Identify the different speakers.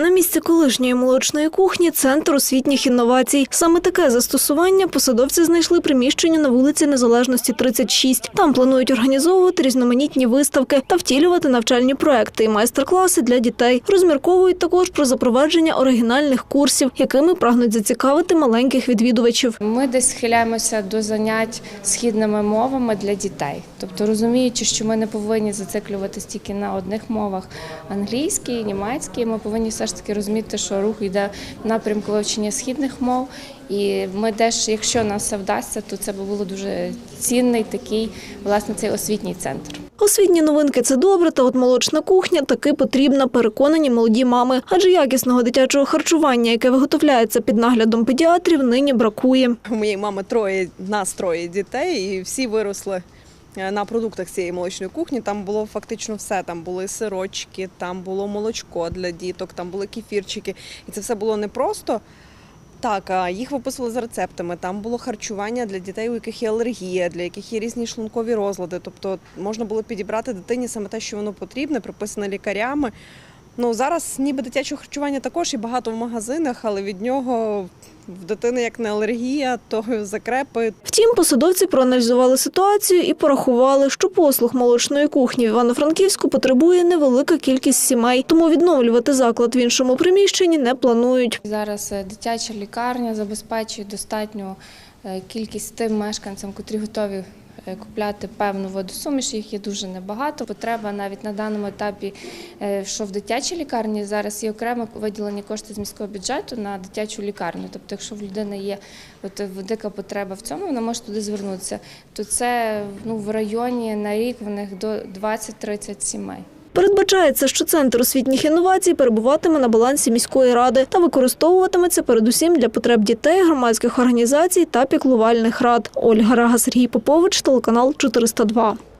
Speaker 1: На місці колишньої молочної кухні центр освітніх інновацій. Саме таке застосування посадовці знайшли приміщення на вулиці Незалежності 36. Там планують організовувати різноманітні виставки та втілювати навчальні проекти і майстер-класи для дітей. Розмірковують також про запровадження оригінальних курсів, якими прагнуть зацікавити маленьких відвідувачів.
Speaker 2: Ми десь схиляємося до занять східними мовами для дітей, тобто розуміючи, що ми не повинні зациклюватись тільки на одних мовах англійській, німецькій. Ми повинні все ж таки розуміти, що рух йде в напрямку вивчення східних мов. І ми теж, якщо нам все вдасться, то це би було дуже цінний такий власне цей освітній центр.
Speaker 1: Освітні новинки це добре, та от молочна кухня таки потрібна, переконані молоді мами. Адже якісного дитячого харчування, яке виготовляється під наглядом педіатрів, нині бракує.
Speaker 3: У моєї мами троє нас троє дітей, і всі виросли на продуктах цієї молочної кухні. Там було фактично все. Там були сирочки, там було молочко для діток, там були кефірчики. І це все було не просто. Так, їх виписували за рецептами. Там було харчування для дітей, у яких є алергія, для яких є різні шлункові розлади. Тобто можна було підібрати дитині саме те, що воно потрібне, приписане лікарями. Ну зараз ніби дитячого харчування також і багато в магазинах, але від нього в дитини як не алергія, то закрепи.
Speaker 1: Втім, посадовці проаналізували ситуацію і порахували, що послуг молочної кухні в Івано-Франківську потребує невелика кількість сімей, тому відновлювати заклад в іншому приміщенні не планують.
Speaker 2: Зараз е, дитяча лікарня забезпечує достатню е, кількість тим мешканцям, котрі готові купляти певну водосуміш. Їх є дуже небагато. Потреба навіть на даному етапі, е, що в дитячій лікарні зараз є окремо виділені кошти з міського бюджету на дитячу лікарню. Тобто, якщо в людини є от, велика потреба в цьому, вона може туди звернутися. То це ну, в районі на рік в них до 20-30 сімей.
Speaker 1: Передбачається, що центр освітніх інновацій перебуватиме на балансі міської ради та використовуватиметься передусім для потреб дітей, громадських організацій та піклувальних рад. Ольга Рага, Сергій Попович, телеканал 402.